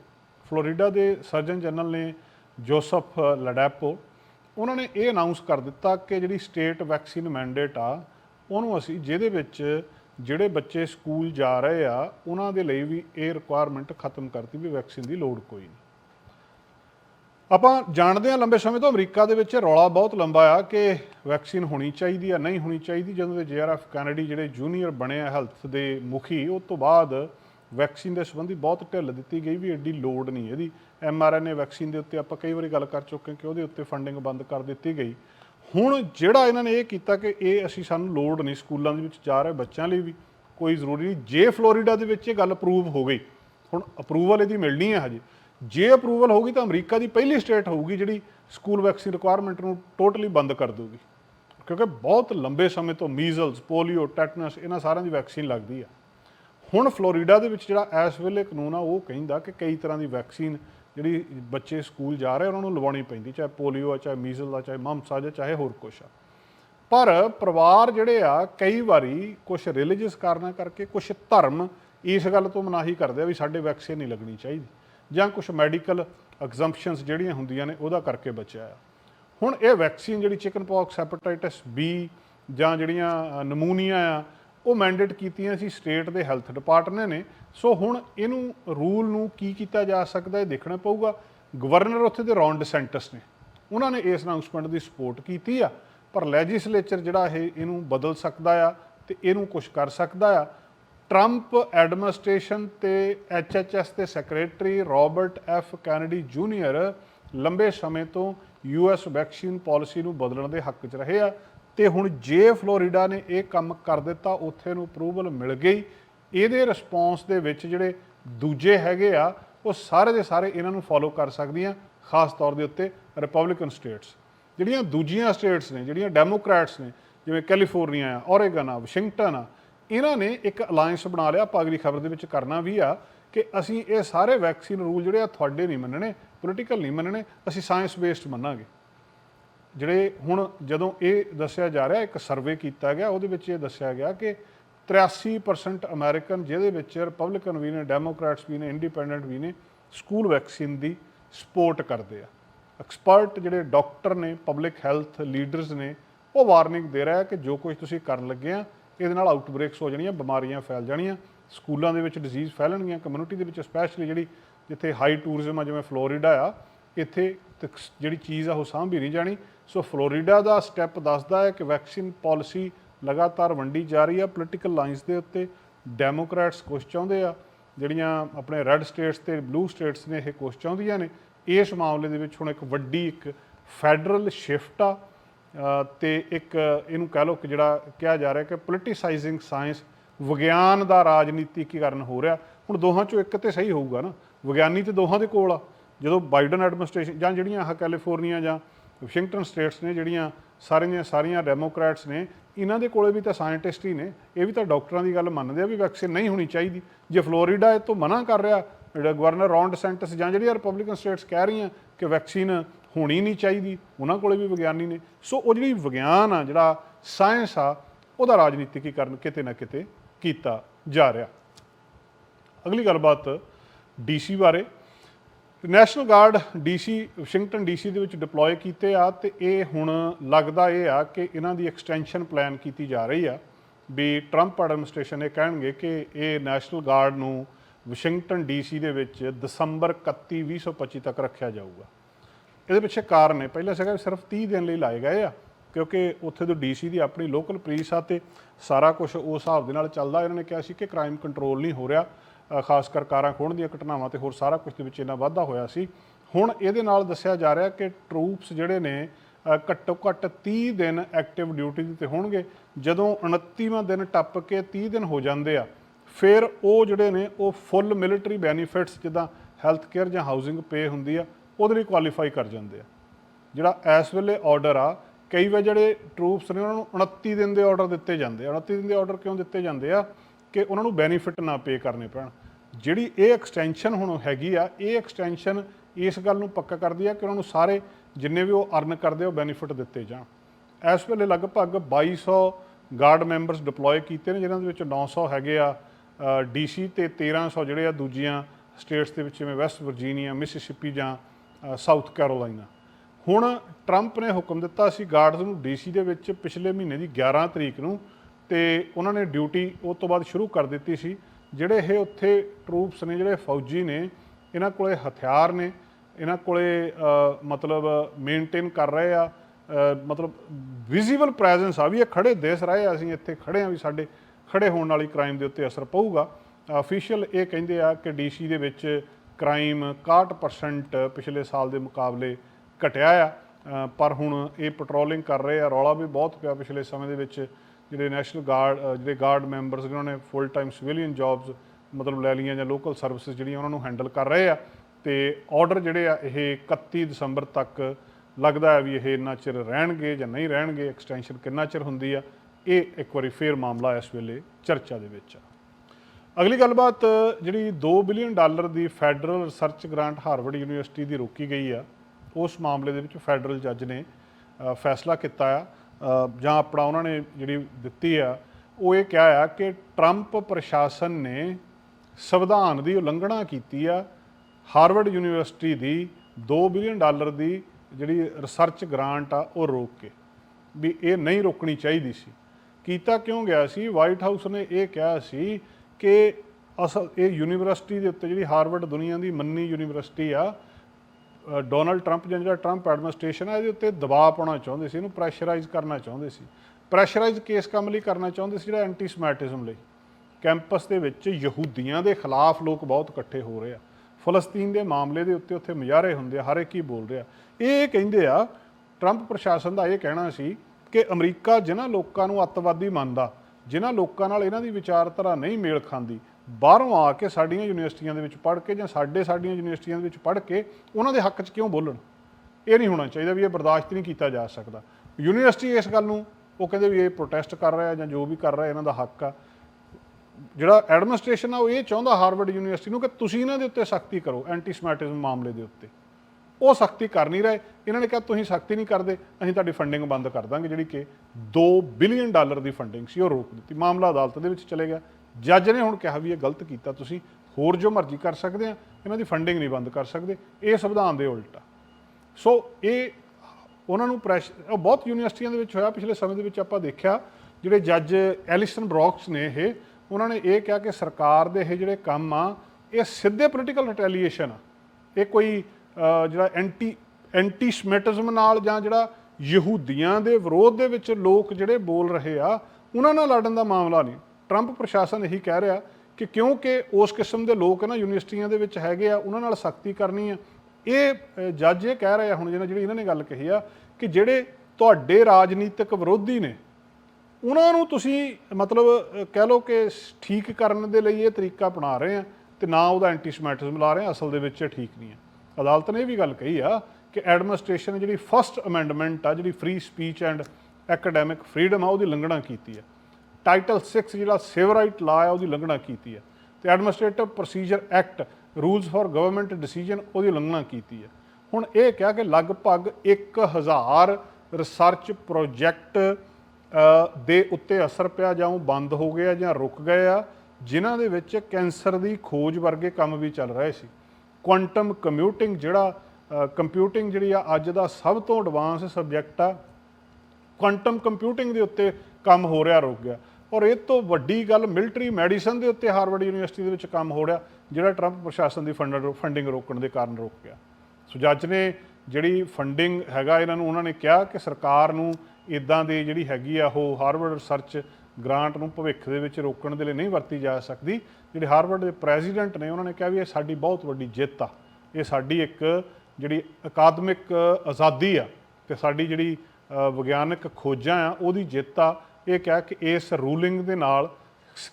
[SPEAKER 1] ਫਲੋਰੀਡਾ ਦੇ ਸਰਜਨ ਜਨਰਲ ਨੇ ਜੋਸਫ ਲਡੈਪੋ, ਉਹਨਾਂ ਨੇ ਇਹ ਅਨਾਉਂਸ ਕਰ ਦਿੱਤਾ ਕਿ ਜਿਹੜੀ ਸਟੇਟ ਵੈਕਸੀਨ ਮੈਂਡੇਟ ਆ, ਉਹਨੂੰ ਅਸੀਂ ਜਿਹਦੇ ਵਿੱਚ ਜਿਹੜੇ ਬੱਚੇ ਸਕੂਲ ਜਾ ਰਹੇ ਆ, ਉਹਨਾਂ ਦੇ ਲਈ ਵੀ ਇਹ ਰਿਕੁਆਇਰਮੈਂਟ ਖਤਮ ਕਰਤੀ ਵੀ ਵੈਕਸੀਨ ਦੀ ਲੋੜ ਕੋਈ ਨਹੀਂ। ਆਪਾਂ ਜਾਣਦੇ ਹਾਂ ਲੰਬੇ ਸਮੇਂ ਤੋਂ ਅਮਰੀਕਾ ਦੇ ਵਿੱਚ ਰੌਲਾ ਬਹੁਤ ਲੰਬਾ ਆ ਕਿ ਵੈਕਸੀਨ ਹੋਣੀ ਚਾਹੀਦੀ ਆ, ਨਹੀਂ ਹੋਣੀ ਚਾਹੀਦੀ, ਜਦੋਂ ਦੇ ਜੇਆਰਐਫ ਕੈਨੇਡੀ ਜਿਹੜੇ ਜੂਨੀਅਰ ਬਣੇ ਆ ਹੈਲਥ ਦੇ ਮੁਖੀ, ਉਹ ਤੋਂ ਬਾਅਦ ਵੈਕਸੀਨ ਦੇ ਸੰਬੰਧੀ ਬਹੁਤ ਢਿੱਲ ਦਿੱਤੀ ਗਈ ਵੀ ਐਡੀ ਲੋੜ ਨਹੀਂ ਇਹਦੀ। ਐਮਆਰਐਨਏ ਵੈਕਸੀਨ ਦੇ ਉੱਤੇ ਆਪਾਂ ਕਈ ਵਾਰੀ ਗੱਲ ਕਰ ਚੁੱਕੇ ਕਿ ਉਹਦੇ ਉੱਤੇ ਫੰਡਿੰਗ ਬੰਦ ਕਰ ਦਿੱਤੀ ਗਈ। ਹੁਣ ਜਿਹੜਾ ਇਹਨਾਂ ਨੇ ਇਹ ਕੀਤਾ ਕਿ ਇਹ ਅਸੀਂ ਸਾਨੂੰ ਲੋੜ ਨਹੀਂ, ਸਕੂਲਾਂ ਦੇ ਵਿੱਚ ਜਾ ਰਹੇ, ਬੱਚਿਆਂ ਲਈ ਵੀ ਕੋਈ ਜ਼ਰੂਰੀ ਨਹੀਂ। ਜੇ ਫਲੋਰੀਡਾ ਦੇ ਵਿੱਚ ਇਹ ਗੱਲ ਅਪਰੂਵ ਹੋ ਗਈ, ਹੁਣ ਅਪਰੂਵਲ ਇਹਦੀ ਮਿਲਣੀ ਹੈ ਹਜੇ। ਜੇ ਅਪਰੂਵਲ ਹੋਊਗੀ ਤਾਂ ਅਮਰੀਕਾ ਦੀ ਪਹਿਲੀ ਸਟੇਟ ਹੋਊਗੀ ਜਿਹੜੀ ਸਕੂਲ ਵੈਕਸੀਨ ਰਿਕੁਆਇਰਮੈਂਟ ਨੂੰ ਟੋਟਲੀ ਬੰਦ ਕਰ ਦੇਊਗੀ। ਕਿਉਂਕਿ ਬਹੁਤ ਲੰਬੇ ਸਮੇਂ ਤੋਂ ਮੀਜ਼ਲਸ ਪੋਲੀਓ ਟੈਟਨਸ ਇਹਨਾਂ ਸਾਰਿਆਂ ਦੀ ਵੈਕਸੀਨ ਲੱਗਦੀ ਆ। ਹੁਣ ਫਲੋਰੀਡਾ ਦੇ ਵਿੱਚ ਜਿਹੜਾ ਇਸ ਵੇਲੇ ਕਾਨੂੰਨ ਆ, ਉਹ ਕਹਿੰਦਾ ਕਿ ਕਈ ਤਰ੍ਹਾਂ ਦੀ ਵੈਕਸੀਨ ਜਿਹੜੀ ਬੱਚੇ ਸਕੂਲ ਜਾ ਰਹੇ ਉਹਨਾਂ ਨੂੰ ਲਵਾਉਣੀ ਪੈਂਦੀ, ਚਾਹੇ ਪੋਲੀਓ ਆ, ਚਾਹੇ ਮੀਜ਼ਲ ਆ, ਚਾਹੇ ਮਮਸ ਆ ਚਾਹੇ ਹੋਰ ਕੁਛ ਆ। ਪਰ ਪਰਿਵਾਰ ਜਿਹੜੇ ਆ, ਕਈ ਵਾਰੀ ਕੁਝ ਰਿਲੀਜੀਅਸ ਕਾਰਨਾਂ ਕਰਕੇ ਕੁਝ ਧਰਮ ਇਸ ਗੱਲ ਤੋਂ ਮਨਾਹੀ ਕਰਦੇ ਆ ਵੀ ਸਾਡੇ ਵੈਕਸੀਨ ਨਹੀਂ ਲੱਗਣੀ ਚਾਹੀਦੀ, ਜਾਂ ਕੁਝ ਮੈਡੀਕਲ ਐਗਜ਼ੰਪਸ਼ਨਸ ਜਿਹੜੀਆਂ ਹੁੰਦੀਆਂ ਨੇ, ਉਹਦਾ ਕਰਕੇ ਬਚਿਆ ਆ। ਹੁਣ ਇਹ ਵੈਕਸੀਨ ਜਿਹੜੀ ਚਿਕਨ ਪੌਕਸ ਹੈਪੇਟਾਈਟਸ ਬੀ ਜਾਂ ਜਿਹੜੀਆਂ ਨਮੂਨੀਆ ਆ ਉਹ ਮੈਂਡੇਟ ਕੀਤੀਆਂ ਸੀ ਸਟੇਟ ਦੇ ਹੈਲਥ ਡਿਪਾਰਟਮੈਂਟ ਨੇ। ਸੋ ਹੁਣ ਇਹਨੂੰ ਰੂਲ ਨੂੰ ਕੀ ਕੀਤਾ ਜਾ ਸਕਦਾ ਇਹ ਦੇਖਣਾ ਪਊਗਾ। ਗਵਰਨਰ ਉੱਥੇ ਦੇ ਰੌਨ ਡਿਸੈਂਟਸ ਨੇ। ਉਹਨਾਂ ਨੇ ਇਸ ਅਨਾਉਂਸਮੈਂਟ ਦੀ ਸਪੋਰਟ ਕੀਤੀ ਆ। ਪਰ ਲੈਜਿਸਲੇਚਰ ਜਿਹੜਾ ਇਹ, ਇਹਨੂੰ ਬਦਲ ਸਕਦਾ ਆ ਤੇ ਇਹਨੂੰ ਕੁਝ ਕਰ ਸਕਦਾ ਆ। ਟਰੰਪ ਐਡਮਿਨਿਸਟ੍ਰੇਸ਼ਨ ਤੇ ਐਚਐਚਐਸ ਦੇ secretary Robert F Kennedy junior ਲੰਬੇ ਸਮੇਂ ਤੋਂ ਯੂਐਸ ਵੈਕਸੀਨ ਪਾਲਿਸੀ ਨੂੰ ਬਦਲਣ ਦੇ ਹੱਕ 'ਚ ਰਹੇ ਆ। ਤੇ ਹੁਣ ਜੇ ਫਲੋਰੀਡਾ ਨੇ ਇਹ ਕੰਮ ਕਰ ਦਿੱਤਾ, ਉੱਥੇ ਨੂੰ ਅਪਰੂਵਲ ਮਿਲ ਗਈ। ਇਹਦੇ ਰਿਸਪੌਂਸ ਦੇ ਵਿੱਚ ਜਿਹੜੇ ਦੂਜੇ ਹੈਗੇ ਆ, ਉਹ ਸਾਰੇ ਦੇ ਸਾਰੇ ਇਹਨਾਂ ਨੂੰ ਫੋਲੋ ਕਰ ਸਕਦੀਆਂ, ਖਾਸ ਤੌਰ ਦੇ ਉੱਤੇ ਰਿਪਬਲਿਕਨ ਸਟੇਟਸ ਜਿਹੜੀਆਂ ਦੂਜੀਆਂ ਸਟੇਟਸ ਨੇ, ਜਿਹੜੀਆਂ ਡੈਮੋਕ੍ਰੈਟਸ ਨੇ, ਜਿਵੇਂ ਕੈਲੀਫੋਰਨੀਆ ਆ ਔਰੇਗਨ ਆ ਵਾਸ਼ਿੰਗਟਨ ਆ, ਇਹਨਾਂ ਨੇ ਇੱਕ ਅਲਾਈਅੰਸ ਬਣਾ ਲਿਆ। ਆਪਾਂ ਖਬਰ ਦੇ ਵਿੱਚ ਕਰਨਾ ਵੀ ਆ ਕਿ ਅਸੀਂ ਇਹ ਸਾਰੇ ਵੈਕਸੀਨ ਰੂਲ ਜਿਹੜੇ ਆ, ਤੁਹਾਡੇ ਨਹੀਂ ਮੰਨਣੇ ਪੋਲੀਟੀਕਲ ਨਹੀਂ ਮੰਨਣੇ, ਅਸੀਂ ਸਾਇੰਸ ਬੇਸਡ ਮੰਨਾਂਗੇ। ਜਿਹੜੇ ਹੁਣ ਜਦੋਂ ਇਹ ਦੱਸਿਆ ਜਾ ਰਿਹਾ, ਇੱਕ ਸਰਵੇ ਕੀਤਾ ਗਿਆ, ਉਹਦੇ ਵਿੱਚ ਇਹ ਦੱਸਿਆ ਗਿਆ ਕਿ 83% ਅਮਰੀਕਨ ਜਿਹਦੇ ਵਿੱਚ ਰਿਪਬਲਿਕਨ ਵੀ ਨੇ ਡੈਮੋਕ੍ਰੈਟਸ ਵੀ ਨੇ ਇੰਡੀਪੈਂਡੈਂਟ ਵੀ ਨੇ ਸਕੂਲ ਵੈਕਸੀਨ ਦੀ ਸਪੋਰਟ ਕਰਦੇ ਆ। ਐਕਸਪਰਟ ਜਿਹੜੇ ਡਾਕਟਰ ਨੇ ਪਬਲਿਕ ਹੈਲਥ ਲੀਡਰਸ ਨੇ, ਉਹ ਵਾਰਨਿੰਗ ਦੇ ਰਿਹਾ ਕਿ ਜੋ ਕੁਝ ਤੁਸੀਂ ਕਰਨ ਲੱਗੇ ਆ, ਇਹਦੇ ਨਾਲ ਆਊਟਬ੍ਰੇਕਸ ਹੋ ਜਾਣੀਆਂ, ਬਿਮਾਰੀਆਂ ਫੈਲ ਜਾਣੀਆਂ, ਸਕੂਲਾਂ ਦੇ ਵਿੱਚ ਡਿਜ਼ੀਜ਼ ਫੈਲਣਗੀਆਂ ਕਮਿਊਨਿਟੀ ਦੇ ਵਿੱਚ ਸਪੈਸ਼ਲੀ ਜਿਹੜੀ ਜਿੱਥੇ ਹਾਈ ਟੂਰਿਜ਼ਮ ਆ, ਜਿਵੇਂ ਫਲੋਰੀਡਾ ਆ, ਇੱਥੇ ਤੱਕ ਜਿਹੜੀ ਚੀਜ਼ ਆ ਉਹ ਸਾਂਭ ਵੀ ਨਹੀਂ ਜਾਣੀ। ਸੋ ਫਲੋਰੀਡਾ ਦਾ ਸਟੈਪ ਦੱਸਦਾ ਹੈ ਕਿ ਵੈਕਸੀਨ ਪਾਲਿਸੀ ਲਗਾਤਾਰ ਵੰਡੀ ਜਾ ਰਹੀ ਆ। ਪੋਲੀਟੀਕਲ ਲਾਈਨਸ ਦੇ ਉੱਤੇ ਡੈਮੋਕ੍ਰੈਟਸ ਕੁਛ ਚਾਹੁੰਦੇ ਆ। ਜਿਹੜੀਆਂ ਆਪਣੇ ਰੈੱਡ ਸਟੇਟਸ ਤੇ ਬਲੂ ਸਟੇਟਸ ਨੇ ਇਹ ਕੁਛ ਚਾਹੁੰਦੀਆਂ ਨੇ। ਇਸ ਮਾਮਲੇ ਦੇ ਵਿੱਚ ਹੁਣ ਇੱਕ ਵੱਡੀ ਇੱਕ ਫੈਡਰਲ ਸ਼ਿਫਟ ਆ। ਅ, ਤੇ ਇੱਕ ਇਹਨੂੰ ਕਹਿ ਲਓ ਕਿ ਜਿਹੜਾ ਕਿਹਾ ਜਾ ਰਿਹਾ ਕਿ ਪੋਲਿਟਿਸਾਈਜ਼ਿੰਗ ਸਾਇੰਸ ਵਿਗਿਆਨ ਦਾ ਰਾਜਨੀਤੀਕਰਨ ਹੋ ਰਿਹਾ। ਹੁਣ ਦੋਹਾਂ ਚੋਂ ਇੱਕ ਤੇ ਸਹੀ ਹੋਊਗਾ ਨਾ। ਵਿਗਿਆਨੀ ਤੇ ਦੋਹਾਂ ਦੇ ਕੋਲ ਆ। ਜਦੋਂ ਬਾਈਡਨ ਐਡਮਿਨਿਸਟ੍ਰੇਸ਼ਨ ਜਾਂ ਜਿਹੜੀਆਂ ਆਹ ਕੈਲੀਫੋਰਨੀਆ ਜਾਂ ਵਾਸ਼ਿੰਗਟਨ ਸਟੇਟਸ ਨੇ ਜਿਹੜੀਆਂ ਸਾਰੀਆਂ ਸਾਰੀਆਂ ਡੈਮੋਕ੍ਰੈਟਸ ਨੇ, ਇਹਨਾਂ ਦੇ ਕੋਲੇ ਵੀ ਤਾਂ ਸਾਇੰਟਿਸਟ ਹੀ ਨੇ। ਇਹ ਵੀ ਤਾਂ ਡਾਕਟਰਾਂ ਦੀ ਗੱਲ ਮੰਨਦੇ ਆ ਵੀ ਵੈਕਸੀਨ ਨਹੀਂ ਹੋਣੀ ਚਾਹੀਦੀ। ਜੇ ਫਲੋਰੀਡਾ ਇਹ ਤੋਂ ਮਨਾ ਕਰ ਰਿਹਾ, ਜਿਹੜਾ ਗਵਰਨਰ ਰੌਨ ਡਿਸੈਂਟਸ ਜਾਂ ਜਿਹੜੀਆਂ ਰਿਪਬਲਿਕਨ ਸਟੇਟਸ ਕਹਿ ਰਹੀਆਂ ਕਿ ਵੈਕਸੀਨ ਹੋਣੀ ਨਹੀਂ ਚਾਹੀਦੀ, ਉਹਨਾਂ ਕੋਲੇ ਵੀ ਵਿਗਿਆਨੀ ਨੇ। ਸੋ ਉਹ ਜਿਹੜੀ ਵਿਗਿਆਨ ਆ, ਜਿਹੜਾ ਸਾਇੰਸ ਆ, ਉਹਦਾ ਰਾਜਨੀਤਿਕੀਕਰਨ ਕਿਤੇ ਨਾ ਕਿਤੇ ਕੀਤਾ ਜਾ ਰਿਹਾ। ਅਗਲੀ ਗੱਲਬਾਤ ਡੀਸੀ ਬਾਰੇ। National Guard DC, Washington DC ਦੇ ਵਿੱਚ ਡਿਪਲੋਏ ਕੀਤੇ ਆ ਤੇ ਇਹ ਹੁਣ ਲੱਗਦਾ ਇਹ ਆ ਕਿ ਇਹਨਾਂ ਦੀ ਐਕਸਟੈਂਸ਼ਨ ਪਲਾਨ ਕੀਤੀ ਜਾ ਰਹੀ ਆ ਵੀ ਟਰੰਪ ਐਡਮਿਨਿਸਟ੍ਰੇਸ਼ਨ ਇਹ ਕਹਿਣਗੇ ਕਿ ਇਹ ਨੈਸ਼ਨਲ ਗਾਰਡ ਨੂੰ ਵਾਸ਼ਿੰਗਟਨ ਡੀਸੀ ਦੇ ਵਿੱਚ ਦਸੰਬਰ 31 2025 ਤੱਕ ਰੱਖਿਆ ਜਾਊਗਾ। ਇਹਦੇ ਪਿੱਛੇ ਕਾਰਨ ਹੈ ਪਹਿਲਾਂ ਸੀਗਾ ਵੀ ਸਿਰਫ 30 ਦਿਨ ਲਈ ਲਾਏ ਗਏ ਆ, ਕਿਉਂਕਿ ਉੱਥੇ ਦੇ ਡੀਸੀ ਦੀ ਆਪਣੀ ਲੋਕਲ ਪੁਲਿਸ ਆ ਤੇ ਸਾਰਾ ਕੁਝ ਉਸ ਹਿਸਾਬ ਦੇ ਨਾਲ ਚੱਲਦਾ। ਇਹਨਾਂ ਨੇ ਕਿਹਾ ਸੀ ਕਿ ਕ੍ਰਾਈਮ ਕੰਟਰੋਲ ਨਹੀਂ ਹੋ ਰਿਹਾ। ਖਾਸ ਕਰ ਕਾਰਾਂ ਖੋਹਣ ਦੀਆਂ ਘਟਨਾਵਾਂ ਤੇ ਹੋਰ ਸਾਰਾ ਕੁਝ ਦੇ ਵਿੱਚ ਇਹਨਾਂ ਵਾਧਾ ਹੋਇਆ ਸੀ। ਹੁਣ ਇਹਦੇ ਨਾਲ ਦੱਸਿਆ ਜਾ ਰਿਹਾ ਕਿ ਟਰੂਪਸ ਜਿਹੜੇ ਨੇ ਘੱਟੋ ਘੱਟ 30 ਦਿਨ ਐਕਟਿਵ ਡਿਊਟੀ ਤੇ ਹੋਣਗੇ। ਜਦੋਂ 29ਵਾਂ ਦਿਨ ਟੱਪ ਕੇ 30 ਦਿਨ ਹੋ ਜਾਂਦੇ ਆ, ਫਿਰ ਉਹ ਜਿਹੜੇ ਨੇ, ਉਹ ਫੁੱਲ ਮਿਲਟਰੀ ਬੈਨੀਫਿਟਸ ਜਿੱਦਾਂ ਹੈਲਥ ਕੇਅਰ ਜਾਂ ਹਾਊਸਿੰਗ ਪੇ ਹੁੰਦੀ ਆ, ਉਹਦੇ ਲਈ ਕੁਆਲੀਫਾਈ ਕਰ ਜਾਂਦੇ ਆ। ਜਿਹੜਾ ਇਸ ਵੇਲੇ ਆਰਡਰ ਆ, ਕਈ ਵਾਰ ਜਿਹੜੇ ਟਰੂਪਸ ਨੇ ਉਹਨਾਂ ਨੂੰ 29 ਦਿਨ ਦੇ ਆਰਡਰ ਦਿੱਤੇ ਜਾਂਦੇ ਆ। 29 ਦਿਨ ਦੇ ਆਰਡਰ ਕਿਉਂ ਦਿੱਤੇ ਜਾਂਦੇ ਆ? ਕਿ ਉਹਨਾਂ ਨੂੰ ਬੈਨੀਫਿਟ ਨਾ ਪੇ ਕਰਨੇ ਪੈਣ। ਜਿਹੜੀ ਇਹ ਐਕਸਟੈਂਸ਼ਨ ਹੁਣ ਹੈਗੀ ਆ, ਇਹ ਐਕਸਟੈਂਸ਼ਨ ਇਸ ਗੱਲ ਨੂੰ ਪੱਕਾ ਕਰਦੀ ਆ ਕਿ ਉਹਨਾਂ ਨੂੰ ਸਾਰੇ ਜਿੰਨੇ ਵੀ ਉਹ ਅਰਨ ਕਰਦੇ ਉਹ ਬੈਨੀਫਿਟ ਦਿੱਤੇ ਜਾਣ। ਇਸ ਵੇਲੇ ਲਗਭਗ 2200 ਗਾਰਡ ਮੈਂਬਰਸ ਡਿਪਲੋਏ ਕੀਤੇ ਨੇ, ਜਿਨ੍ਹਾਂ ਦੇ ਵਿੱਚ 900 ਹੈਗੇ ਆ ਡੀਸੀ ਤੇ 1300 ਜਿਹੜੇ ਆ ਦੂਜੀਆਂ ਸਟੇਟਸ ਦੇ ਵਿੱਚ, ਜਿਵੇਂ ਵੈਸਟ ਵਰਜੀਨੀਆ ਮਿਸਿਸਿਪੀ ਜਾਂ ਸਾਊਥ ਕੈਰੋਲਾਈਨਾ ਹੁਣ ਟਰੰਪ ਨੇ ਹੁਕਮ ਦਿੱਤਾ ਸੀ ਗਾਰਡਸ ਨੂੰ ਡੀਸੀ ਦੇ ਵਿੱਚ ਪਿਛਲੇ ਮਹੀਨੇ ਦੀ 11 ਤਰੀਕ ਨੂੰ, ਤੇ ਉਹਨਾਂ ਨੇ ਡਿਊਟੀ ਉਸ ਤੋਂ ਬਾਅਦ ਸ਼ੁਰੂ ਕਰ ਦਿੱਤੀ ਸੀ। ਜਿਹੜੇ ਇਹ ਉੱਥੇ ਟਰੂਪਸ ਨੇ, ਜਿਹੜੇ ਫੌਜੀ ਨੇ, ਇਹਨਾਂ ਕੋਲੇ ਹਥਿਆਰ ਨੇ, ਇਹਨਾਂ ਕੋਲੇ ਮਤਲਬ ਮੇਨਟੇਨ ਕਰ ਰਹੇ ਆ ਮਤਲਬ ਵਿਜ਼ੀਬਲ ਪ੍ਰੈਜ਼ੈਂਸ ਆ ਵੀ ਇਹ ਖੜੇ ਦੇਸ ਰਹੇ ਆ, ਅਸੀਂ ਇੱਥੇ ਖੜੇ ਆ ਵੀ ਸਾਡੇ ਖੜੇ ਹੋਣ ਵਾਲੀ ਕ੍ਰਾਈਮ ਦੇ ਉੱਤੇ ਅਸਰ ਪਊਗਾ। ਅਫੀਸ਼ੀਅਲ ਇਹ ਕਹਿੰਦੇ ਆ ਕਿ ਡੀਸੀ ਦੇ ਵਿੱਚ ਕ੍ਰਾਈਮ 61% ਪਿਛਲੇ ਸਾਲ ਦੇ ਮੁਕਾਬਲੇ ਘਟਿਆ ਆ। ਪਰ ਹੁਣ ਇਹ ਪੈਟਰੋਲਿੰਗ ਕਰ ਰਹੇ ਆ, ਰੌਲਾ ਵੀ ਬਹੁਤ ਪਿਆ ਪਿਛਲੇ ਸਮੇਂ ਦੇ ਵਿੱਚ। ਜਿਹੜੇ ਨੈਸ਼ਨਲ ਗਾਰਡ ਜਿਹੜੇ ਗਾਰਡ ਮੈਂਬਰਸ ਜਿਨ੍ਹਾਂ ਨੇ ਫੁੱਲ ਟਾਈਮ ਸਿਵਿਲੀਅਨ ਜੌਬਸ ਮਤਲਬ ਲੈ ਲਈਆਂ ਜਾਂ ਲੋਕਲ ਸਰਵਿਸਿਜ਼ ਜਿਹੜੀਆਂ ਉਹਨਾਂ ਨੂੰ ਹੈਂਡਲ ਕਰ ਰਹੇ ਆ। ਤੇ ਆਰਡਰ ਜਿਹੜੇ ਆ, ਇਹ 31 ਦਸੰਬਰ ਤੱਕ ਲੱਗਦਾ ਹੈ ਵੀ ਇਹ ਇੰਨਾ ਚਿਰ ਰਹਿਣਗੇ ਜਾਂ ਨਹੀਂ ਰਹਿਣਗੇ ਐਕਸਟੈਂਸ਼ਨ ਕਿੰਨਾ ਚਿਰ ਹੁੰਦੀ ਆ, ਇਹ ਇੱਕ ਵਾਰੀ ਫੇਰ ਮਾਮਲਾ ਇਸ ਵੇਲੇ ਚਰਚਾ ਦੇ ਵਿੱਚ ਆ। ਅਗਲੀ ਗੱਲਬਾਤ, ਜਿਹੜੀ 2 ਬਿਲੀਅਨ ਡਾਲਰ ਦੀ federal research grant Harvard University ਦੀ ਰੋਕੀ ਗਈ ਆ, ਉਸ ਮਾਮਲੇ ਦੇ ਵਿੱਚ ਫੈਡਰਲ ਜੱਜ ਨੇ ਫੈਸਲਾ ਕੀਤਾ ਆ। ਜਾਂ ਆਪਣਾ ਉਹਨਾਂ ਨੇ ਜਿਹੜੀ ਦਿੱਤੀ ਆ, ਉਹ ਇਹ ਕਿਹਾ ਆ ਕਿ ਟਰੰਪ ਪ੍ਰਸ਼ਾਸਨ ਨੇ ਸੰਵਿਧਾਨ ਦੀ ਉਲੰਘਣਾ ਕੀਤੀ ਆ ਹਾਰਵਰਡ ਯੂਨੀਵਰਸਿਟੀ ਦੀ 2 ਬਿਲੀਅਨ ਡਾਲਰ ਦੀ ਜਿਹੜੀ ਰਿਸਰਚ ਗ੍ਰਾਂਟ ਆ, ਉਹ ਰੋਕ ਕੇ, ਵੀ ਇਹ ਨਹੀਂ ਰੋਕਣੀ ਚਾਹੀਦੀ ਸੀ। ਕੀਤਾ ਕਿਉਂ ਗਿਆ ਸੀ? ਵਾਈਟ ਹਾਊਸ ਨੇ ਇਹ ਕਿਹਾ ਸੀ ਕਿ ਅਸਲ ਇਹ ਯੂਨੀਵਰਸਿਟੀ ਦੇ ਉੱਤੇ ਜਿਹੜੀ ਹਾਰਵਰਡ ਦੁਨੀਆ ਦੀ ਮੰਨੀ ਯੂਨੀਵਰਸਿਟੀ ਆ ਡੋਨਲਡ ਟਰੰਪ ਜਾਂ ਜਿਹੜਾ ਟਰੰਪ ਐਡਮਿਨਿਸਟ੍ਰੇਸ਼ਨ ਆ ਇਹਦੇ ਉੱਤੇ ਦਬਾਅ ਪਾਉਣਾ ਚਾਹੁੰਦੇ ਸੀ, ਇਹਨੂੰ ਪ੍ਰੈਸ਼ਰਾਈਜ਼ ਕਰਨਾ ਚਾਹੁੰਦੇ ਸੀ। ਪ੍ਰੈਸ਼ਰਾਈਜ਼ ਕੇਸ ਕੰਮ ਲਈ ਕਰਨਾ ਚਾਹੁੰਦੇ ਸੀ, ਜਿਹੜਾ ਐਂਟੀ ਸਮੈਟਿਜ਼ਮ ਲਈ? ਕੈਂਪਸ ਦੇ ਵਿੱਚ ਯਹੂਦੀਆਂ ਦੇ ਖਿਲਾਫ ਲੋਕ ਬਹੁਤ ਇਕੱਠੇ ਹੋ ਰਹੇ ਆ। ਫਲਸਤੀਨ ਦੇ ਮਾਮਲੇ ਦੇ ਉੱਤੇ ਉੱਥੇ ਮੁਜ਼ਾਹਰੇ ਹੁੰਦੇ ਆ, ਹਰ ਇੱਕ ਹੀ ਬੋਲ ਰਿਹਾ। ਇਹ ਕਹਿੰਦੇ ਆ, ਟਰੰਪ ਪ੍ਰਸ਼ਾਸਨ ਦਾ ਇਹ ਕਹਿਣਾ ਸੀ ਕਿ ਅਮਰੀਕਾ ਜਿਨ੍ਹਾਂ ਲੋਕਾਂ ਨੂੰ ਅੱਤਵਾਦੀ ਮੰਨਦਾ, ਜਿਨ੍ਹਾਂ ਲੋਕਾਂ ਨਾਲ ਇਹਨਾਂ ਦੀ ਵਿਚਾਰਧਾਰਾ ਨਹੀਂ ਮੇਲ ਖਾਂਦੀ ਬਾਹਰੋਂ ਆ ਕੇ ਸਾਡੀਆਂ ਯੂਨੀਵਰਸਿਟੀਆਂ ਦੇ ਵਿੱਚ ਪੜ੍ਹ ਕੇ ਜਾਂ ਸਾਡੇ ਸਾਡੀਆਂ ਯੂਨੀਵਰਸਿਟੀਆਂ ਦੇ ਵਿੱਚ ਪੜ੍ਹ ਕੇ ਉਹਨਾਂ ਦੇ ਹੱਕ 'ਚ ਕਿਉਂ ਬੋਲਣ? ਇਹ ਨਹੀਂ ਹੋਣਾ ਚਾਹੀਦਾ ਵੀ ਇਹ ਬਰਦਾਸ਼ਤ ਨਹੀਂ ਕੀਤਾ ਜਾ ਸਕਦਾ। ਯੂਨੀਵਰਸਿਟੀ ਇਸ ਗੱਲ ਨੂੰ ਉਹ ਕਹਿੰਦੇ ਵੀ ਇਹ ਪ੍ਰੋਟੈਸਟ ਕਰ ਰਿਹਾ ਜਾਂ ਜੋ ਵੀ ਕਰ ਰਿਹਾ ਇਹਨਾਂ ਦਾ ਹੱਕ ਆ। ਜਿਹੜਾ ਐਡਮਿਨਿਸਟ੍ਰੇਸ਼ਨ ਆ ਉਹ ਇਹ ਚਾਹੁੰਦਾ ਹਾਰਵਰਡ ਯੂਨੀਵਰਸਿਟੀ ਨੂੰ ਕਿ ਤੁਸੀਂ ਇਹਨਾਂ ਦੇ ਉੱਤੇ ਸਖਤੀ ਕਰੋ ਐਂਟੀ ਸਮੈਟਿਜ਼ਮ ਮਾਮਲੇ ਦੇ ਉੱਤੇ। ਉਹ ਸਖਤੀ ਕਰ ਨਹੀਂ ਰਹੇ। ਇਹਨਾਂ ਨੇ ਕਿਹਾ, ਤੁਸੀਂ ਸਖਤੀ ਨਹੀਂ ਕਰਦੇ, ਅਸੀਂ ਤੁਹਾਡੀ ਫੰਡਿੰਗ ਬੰਦ ਕਰ ਦਾਂਗੇ ਜਿਹੜੀ ਕਿ 2 ਬਿਲੀਅਨ ਡਾਲਰ ਦੀ ਫੰਡਿੰਗ ਸੀ, ਉਹ ਰੋਕ ਦਿੱਤੀ। ਮਾਮਲਾ ਅਦਾਲਤ ਦੇ ਵਿੱਚ ਚਲੇ ਗਿਆ। ਜੱਜ ਨੇ ਹੁਣ ਕਿਹਾ ਵੀ ਇਹ ਗਲਤ ਕੀਤਾ, ਤੁਸੀਂ ਹੋਰ ਜੋ ਮਰਜ਼ੀ ਕਰ ਸਕਦੇ ਆ, ਇਹਨਾਂ ਦੀ ਫੰਡਿੰਗ ਨਹੀਂ ਬੰਦ ਕਰ ਸਕਦੇ, ਇਹ ਸੰਵਿਧਾਨ ਦੇ ਉਲਟ ਆ। ਸੋ ਇਹ ਉਹਨਾਂ ਨੂੰ ਪ੍ਰੈਸ਼ਰ ਉਹ ਬਹੁਤ ਯੂਨੀਵਰਸਿਟੀਆਂ ਦੇ ਵਿੱਚ ਹੋਇਆ, ਪਿਛਲੇ ਸਮੇਂ ਦੇ ਵਿੱਚ ਆਪਾਂ ਦੇਖਿਆ, ਜਿਹੜੇ ਜੱਜ ਐਲਿਸਨ ਬ੍ਰੌਕਸ ਨੇ ਇਹ, ਉਹਨਾਂ ਨੇ ਇਹ ਕਿਹਾ ਕਿ ਸਰਕਾਰ ਦੇ ਇਹ ਜਿਹੜੇ ਕੰਮ ਆ, ਇਹ ਸਿੱਧੇ ਪੋਲੀਟੀਕਲ ਰਿਟੈਲੀਏਸ਼ਨ ਆ। ਇਹ ਕੋਈ ਜਿਹੜਾ ਐਂਟੀ ਐਂਟੀ ਸਮੈਟਿਜ਼ਮ ਨਾਲ ਜਾਂ ਜਿਹੜਾ ਯਹੂਦੀਆਂ ਦੇ ਵਿਰੋਧ ਦੇ ਵਿੱਚ ਲੋਕ ਜਿਹੜੇ ਬੋਲ ਰਹੇ ਆ, ਉਹਨਾਂ ਨਾਲ ਲੜਨ ਦਾ ਮਾਮਲਾ ਨਹੀਂ। ਟਰੰਪ ਪ੍ਰਸ਼ਾਸਨ ਇਹੀ ਕਹਿ ਰਿਹਾ ਕਿ ਕਿਉਂਕਿ ਉਸ ਕਿਸਮ ਦੇ ਲੋਕ ਨਾ ਯੂਨੀਵਰਸਿਟੀਆਂ ਦੇ ਵਿੱਚ ਹੈਗੇ ਆ, ਉਹਨਾਂ ਨਾਲ ਸਖਤੀ ਕਰਨੀ ਆ। ਇਹ ਜੱਜ ਇਹ ਕਹਿ ਰਹੇ ਆ, ਹੁਣ ਜਿਹਨਾਂ ਜਿਹੜੀ ਇਹਨਾਂ ਨੇ ਗੱਲ ਕਹੀ ਆ ਕਿ ਜਿਹੜੇ ਤੁਹਾਡੇ ਰਾਜਨੀਤਿਕ ਵਿਰੋਧੀ ਨੇ, ਉਹਨਾਂ ਨੂੰ ਤੁਸੀਂ ਮਤਲਬ ਕਹਿ ਲਓ ਕਿ ਠੀਕ ਕਰਨ ਦੇ ਲਈ ਇਹ ਤਰੀਕਾ ਅਪਣਾ ਰਹੇ ਆ ਤੇ ਨਾ ਉਹਦਾ ਐਂਟੀ ਸਮੈਟਿਜ਼ਮ ਲਾ ਰਹੇ ਆ, ਅਸਲ ਦੇ ਵਿੱਚ ਇਹ ਠੀਕ ਨਹੀਂ ਹੈ ਅਦਾਲਤ ਨੇ ਇਹ ਵੀ ਗੱਲ ਕਹੀ ਆ ਕਿ ਐਡਮਿਨਿਸਟ੍ਰੇਸ਼ਨ ਜਿਹੜੀ ਫਰਸਟ ਅਮੈਂਡਮੈਂਟ ਆ, ਜਿਹੜੀ free speech and academic freedom ਆ, ਉਹਦੀ ਉਲੰਘਣਾ ਕੀਤੀ ਆ। ਟਾਈਟਲ 6 ਜਿਹੜਾ ਸਿਵਰਾਈਟ ਲਾ ਹੈ, ਉਹਦੀ ਲੰਘਣਾ ਕੀਤੀ ਹੈ। ਤੇ Administrative Procedure Act rules for government decision ਉਹਦੀ ਉਲੰਘਣਾ ਕੀਤੀ ਹੈ। ਹੁਣ ਇਹ ਕਿਹਾ ਕਿ ਲਗਭਗ 1000 ਰਿਸਰਚ ਪ੍ਰੋਜੈਕਟ ਦੇ ਉੱਤੇ ਅਸਰ ਪਿਆ ਜਾਂ ਉਹ ਬੰਦ ਹੋ ਗਏ ਆ ਜਾਂ ਰੁਕ ਗਏ ਆ, ਜਿਨ੍ਹਾਂ ਦੇ ਵਿੱਚ ਕੈਂਸਰ ਦੀ ਖੋਜ ਵਰਗੇ ਕੰਮ ਵੀ ਚੱਲ ਰਹੇ ਸੀ। ਕੁਆਂਟਮ ਕੰਪਿਊਟਿੰਗ ਜਿਹੜਾ ਕੰਪਿਊਟਿੰਗ ਜਿਹੜੀ ਆ, ਅੱਜ ਦਾ ਸਭ ਤੋਂ ਐਡਵਾਂਸ ਸਬਜੈਕਟ ਆ। ਕੁਆਂਟਮ ਕੰਪਿਊਟਿੰਗ ਦੇ ਉੱਤੇ ਕੰਮ ਹੋ ਰਿਹਾ, ਰੁਕ ਗਿਆ। ਔਰ ਇਹ ਤੋਂ ਵੱਡੀ ਗੱਲ ਮਿਲਟਰੀ ਮੈਡੀਸਨ ਦੇ ਉੱਤੇ ਹਾਰਵਰਡ ਯੂਨੀਵਰਸਿਟੀ ਦੇ ਵਿੱਚ ਕੰਮ ਹੋ ਰਿਹਾ, ਜਿਹੜਾ ਟਰੰਪ ਪ੍ਰਸ਼ਾਸਨ ਦੀ ਫੰਡ ਫੰਡਿੰਗ ਰੋਕਣ ਦੇ ਕਾਰਨ ਰੁਕ ਗਿਆ। ਸੋ ਜੱਜ ਨੇ ਜਿਹੜੀ ਫੰਡਿੰਗ ਹੈਗਾ, ਇਹਨਾਂ ਨੂੰ ਉਹਨਾਂ ਨੇ ਕਿਹਾ ਕਿ ਸਰਕਾਰ ਨੂੰ ਇਦਾਂ ਦੀ ਜਿਹੜੀ ਹੈਗੀ ਆ ਉਹ ਹਾਰਵਰਡ ਰਿਸਰਚ ਗ੍ਰਾਂਟ ਨੂੰ ਭਵਿੱਖ ਦੇ ਵਿੱਚ ਰੋਕਣ ਦੇ ਲਈ ਨਹੀਂ ਵਰਤੀ ਜਾ ਸਕਦੀ। ਜਿਹੜੇ ਹਾਰਵਰਡ ਦੇ ਪ੍ਰੈਜ਼ੀਡੈਂਟ ਨੇ, ਉਹਨਾਂ ਨੇ ਕਿਹਾ ਵੀ ਇਹ ਸਾਡੀ ਬਹੁਤ ਵੱਡੀ ਜਿੱਤ ਆ। ਇਹ ਸਾਡੀ ਇੱਕ ਜਿਹੜੀ ਅਕਾਦਮਿਕ ਆਜ਼ਾਦੀ ਆ ਤੇ ਸਾਡੀ ਜਿਹੜੀ ਵਿਗਿਆਨਕ ਖੋਜਾਂ ਆ, ਉਹਦੀ ਜਿੱਤ ਆ। ਇਹ ਕਿਹਾ ਕਿ ਇਸ ਰੂਲਿੰਗ ਦੇ ਨਾਲ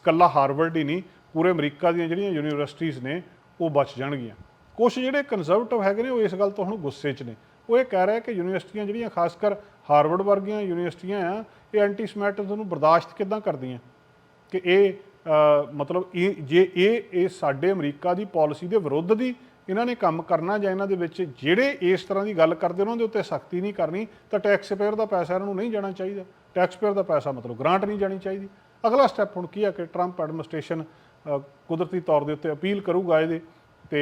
[SPEAKER 1] ਕੱਲਾ ਹਾਰਵਰਡ ਹੀ ਨਹੀਂ, ਪੂਰੇ ਅਮਰੀਕਾ ਦੀਆਂ ਜਿਹੜੀਆਂ ਯੂਨੀਵਰਸਿਟੀਆਂ ਨੇ, ਉਹ ਬਚ ਜਾਣਗੀਆਂ। ਕੁਝ ਜਿਹੜੇ ਕੰਜ਼ਰਵੇਟਿਵ ਹੈਗੇ ਨੇ, ਉਹ ਇਸ ਗੱਲ ਤੋਂ ਹੁਣ ਗੁੱਸੇ 'ਚ ਨੇ। ਉਹ ਇਹ ਕਹਿ ਰਿਹਾ ਕਿ ਯੂਨੀਵਰਸਿਟੀਆਂ ਜਿਹੜੀਆਂ ਖਾਸ ਕਰ ਹਾਰਵਰਡ ਵਰਗੀਆਂ ਯੂਨੀਵਰਸਿਟੀਆਂ ਆ, ਇਹ ਐਂਟੀ ਸਮੈਟਿਜ਼ਮ ਨੂੰ ਬਰਦਾਸ਼ਤ ਕਿੱਦਾਂ ਕਰਦੀਆਂ? ਕਿ ਇਹ ਮਤਲਬ ਇਹ, ਜੇ ਇਹ ਇਹ ਸਾਡੇ ਅਮਰੀਕਾ ਦੀ ਪਾਲਿਸੀ ਦੇ ਵਿਰੁੱਧ ਦੀ ਇਹਨਾਂ ਨੇ ਕੰਮ ਕਰਨਾ ਜਾਂ ਇਹਨਾਂ ਦੇ ਵਿੱਚ ਜਿਹੜੇ ਇਸ ਤਰ੍ਹਾਂ ਦੀ ਗੱਲ ਕਰਦੇ ਉਹਨਾਂ ਦੇ ਉੱਤੇ ਸਖਤੀ ਨਹੀਂ ਕਰਨੀ, ਤਾਂ ਟੈਕਸ ਪੇਅਰ ਦਾ ਪੈਸਾ ਇਹਨਾਂ ਨੂੰ ਨਹੀਂ ਜਾਣਾ ਚਾਹੀਦਾ। ਟੈਕਸਪੇਅਰ ਦਾ ਪੈਸਾ ਮਤਲਬ ਗ੍ਰਾਂਟ ਨਹੀਂ ਜਾਣੀ ਚਾਹੀਦੀ। ਅਗਲਾ ਸਟੈਪ ਹੁਣ ਕੀ ਹੈ ਕਿ ਟਰੰਪ ਐਡਮਿਨਿਸਟ੍ਰੇਸ਼ਨ ਕੁਦਰਤੀ ਤੌਰ ਦੇ ਉੱਤੇ ਅਪੀਲ ਕਰੂਗਾ ਇਹਦੇ ਤੇ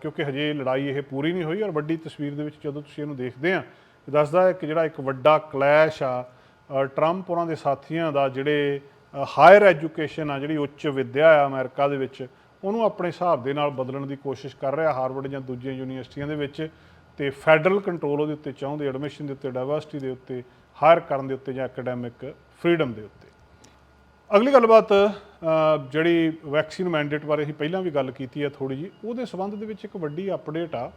[SPEAKER 1] ਕਿਉਂਕਿ ਹਜੇ ਲੜਾਈ ਇਹ ਪੂਰੀ ਨਹੀਂ ਹੋਈ ਔਰ ਵੱਡੀ ਤਸਵੀਰ ਦੇ ਵਿੱਚ ਜਦੋਂ ਤੁਸੀਂ ਇਹਨੂੰ ਦੇਖਦੇ ਆ ਦੱਸਦਾ ਹੈ ਕਿ ਜਿਹੜਾ ਇੱਕ ਵੱਡਾ ਕਲੈਸ਼ ਆ ਟਰੰਪ ਉਹਨਾਂ ਦੇ ਸਾਥੀਆਂ ਦਾ ਜਿਹੜੇ ਹਾਇਰ ਐਜੂਕੇਸ਼ਨ ਆ, ਜਿਹੜੀ ਉੱਚ ਵਿੱਦਿਆ ਆ ਅਮਰੀਕਾ ਦੇ ਵਿੱਚ, ਉਹਨੂੰ ਆਪਣੇ ਹਿਸਾਬ ਦੇ ਨਾਲ ਬਦਲਣ ਦੀ ਕੋਸ਼ਿਸ਼ ਕਰ ਰਿਹਾ ਹਾਰਵਰਡ ਜਾਂ ਦੂਜੀਆਂ ਯੂਨੀਵਰਸਿਟੀਆਂ ਦੇ ਵਿੱਚ ਤੇ ਫੈਡਰਲ ਕੰਟਰੋਲ ਉਹਦੇ ਉੱਤੇ ਚਾਹੁੰਦੇ ਐਡਮਿਸ਼ਨ ਦੇ ਉੱਤੇ ਡਾਇਵਰਸਿਟੀ ਦੇ ਉੱਤੇ ਹਾਇਰ ਕਰਨ ਦੇ ਉੱਤੇ ਜਾਂ ਐਕੈਡੈਮਿਕ ਫਰੀडम ਦੇ ਉੱਤੇ। ਅਗਲੀ ਗੱਲਬਾਤ ਜਿਹੜੀ ਵੈਕਸੀਨ ਮੈਂਡੇਟ ਬਾਰੇ ਅਸੀਂ ਪਹਿਲਾਂ ਵੀ ਗੱਲ ਕੀਤੀ ਹੈ ਥੋੜੀ ਜੀ ਉਹਦੇ ਸਬੰਧ ਦੇ ਵਿੱਚ ਇੱਕ ਵੱਡੀ ਅਪਡੇਟ ਆ